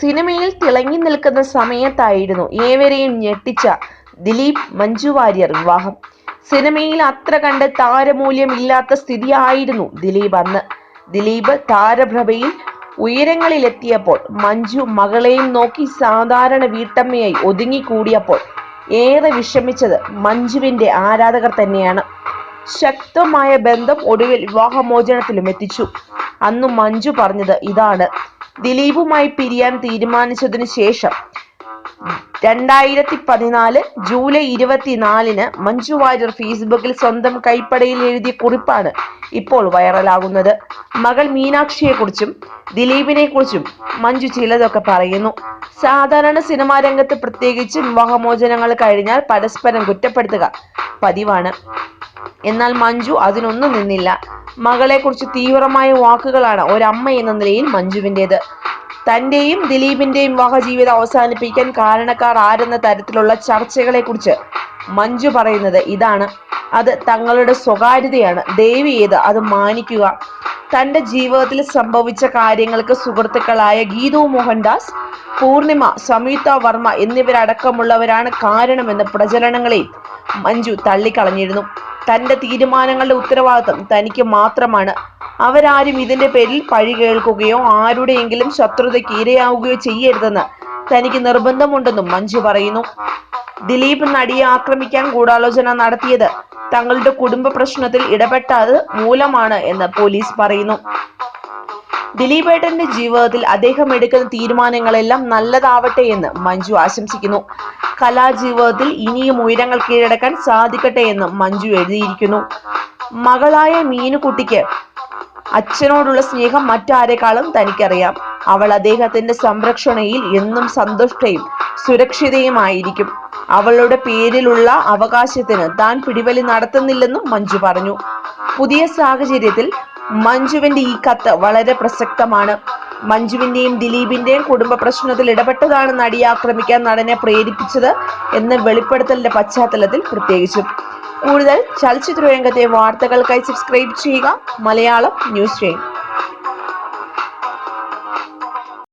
സിനിമയിൽ തിളങ്ങി നിൽക്കുന്ന സമയത്തായിരുന്നു ഏവരെയും ഞെട്ടിച്ച ദിലീപ് മഞ്ജു വാര്യർ വിവാഹം. സിനിമയിൽ അത്ര കണ്ട് താരമൂല്യം ഇല്ലാത്ത സ്ഥിതിയായിരുന്നു ദിലീപ് അന്ന്. ദിലീപ് താരഭ്രഭയിൽ ഉയരങ്ങളിലെത്തിയപ്പോൾ മഞ്ജു മകളെയും നോക്കി സാധാരണ വീട്ടമ്മയായി ഒതുങ്ങിക്കൂടിയപ്പോൾ ഏറെ വിഷമിച്ചത് മഞ്ജുവിന്റെ ആരാധകർ തന്നെയാണ്. ശക്തമായ ബന്ധം ഒടുവിൽ വിവാഹമോചനത്തിലും എത്തിച്ചു. അന്ന് മഞ്ജു പറഞ്ഞത് ഇതാണ് ദിലീപുമായി പിരിയാൻ തീരുമാനിച്ചതിനു ശേഷം രണ്ടായിരത്തി പതിനാല് ജൂലൈ ഇരുപത്തിനാലിന് മഞ്ജു വാര്യർ ഫേസ്ബുക്കിൽ സ്വന്തം കൈപ്പടയിൽ എഴുതിയ കുറിപ്പാണ് ഇപ്പോൾ വൈറലാകുന്നത്. മകൾ മീനാക്ഷിയെക്കുറിച്ചും ദിലീപിനെ കുറിച്ചും മഞ്ജു ചിലതൊക്കെ പറയുന്നു. സാധാരണ സിനിമാ രംഗത്ത് പ്രത്യേകിച്ച് വിവാഹമോചനങ്ങൾ കഴിഞ്ഞാൽ പരസ്പരം കുറ്റപ്പെടുത്തുക പതിവാണ്. എന്നാൽ മഞ്ജു അതിനൊന്നും നിന്നില്ല. മകളെക്കുറിച്ച് തീവ്രമായ വാക്കുകളാണ് ഒരമ്മ എന്ന നിലയിൽ മഞ്ജുവിന്റെത്. തന്റെയും ദിലീപിന്റെയും വിവാഹജീവിതം അവസാനിപ്പിക്കാൻ കാരണക്കാർ ആരെന്ന തരത്തിലുള്ള ചർച്ചകളെ കുറിച്ച് മഞ്ജു പറയുന്നത് ഇതാണ്. അത് തങ്ങളുടെ സ്വകാര്യതയാണ്. ദയവ് ചെയ്ത് അത് മാനിക്കുക. തന്റെ ജീവിതത്തിൽ സംഭവിച്ച കാര്യങ്ങൾക്ക് സുഹൃത്തുക്കളായ ഗീതു മോഹൻദാസ് പൂർണിമ സംയുക്ത വർമ്മ എന്നിവരടക്കമുള്ളവരാണ് കാരണമെന്ന് പ്രചരണങ്ങളെയും മഞ്ജു തള്ളിക്കളഞ്ഞിരുന്നു. തന്റെ തീരുമാനങ്ങളുടെ ഉത്തരവാദിത്തം തനിക്ക് മാത്രമാണ്. അവരാരും ഇതിന്റെ പേരിൽ പഴി കേൾക്കുകയോ ആരുടെയെങ്കിലും ശത്രുതയ്ക്ക് ഇരയാവുകയോ ചെയ്യരുതെന്ന് തനിക്ക് നിർബന്ധമുണ്ടെന്നും മഞ്ജു പറയുന്നു. ദിലീപ് നടിയെ ആക്രമിക്കാൻ ഗൂഢാലോചന നടത്തിയത് തങ്ങളുടെ കുടുംബ പ്രശ്നത്തിൽ ഇടപെട്ടത് മൂലമാണ് എന്ന് പോലീസ് പറയുന്നു. ദിലീപേട്ടന്റെ ജീവിതത്തിൽ അദ്ദേഹം എടുക്കുന്ന തീരുമാനങ്ങളെല്ലാം നല്ലതാവട്ടെ എന്ന് മഞ്ജു ആശംസിക്കുന്നു. കലാജീവിതത്തിൽ ഇനിയും ഉയരങ്ങൾ കീഴടക്കാൻ സാധിക്കട്ടെ എന്ന് മഞ്ജു എഴുതിയിരിക്കുന്നു. മകളായ മീനുകുട്ടിക്ക് അച്ഛനോടുള്ള സ്നേഹം മറ്റാരെക്കാളും തനിക്കറിയാം. അവൾ അദ്ദേഹത്തിന്റെ സംരക്ഷണയിൽ എന്നും സന്തുഷ്ടയും സുരക്ഷിതയുമായിരിക്കും. അവളുടെ പേരിലുള്ള അവകാശത്തിന് താൻ പിടിവലി നടത്തുന്നില്ലെന്നും മഞ്ജു പറഞ്ഞു. പുതിയ സാഹചര്യത്തിൽ മഞ്ജുവിന്റെ ഈ കത്ത് വളരെ പ്രസക്തമാണ്. മഞ്ജുവിന്റെയും ദിലീപിന്റെയും കുടുംബ പ്രശ്നത്തിൽ ഇടപെട്ടതാണ് നടിയെ ആക്രമിക്കാൻ നടനെ പ്രേരിപ്പിച്ചത് എന്ന് വെളിപ്പെടുത്തലിന്റെ പശ്ചാത്തലത്തിൽ പ്രത്യേകിച്ചും. കൂടുതൽ ചലച്ചിത്ര രംഗത്തെ വാർത്തകൾക്കായി സബ്സ്ക്രൈബ് ചെയ്യുക. മലയാളം ന്യൂസ് ചെയ്യും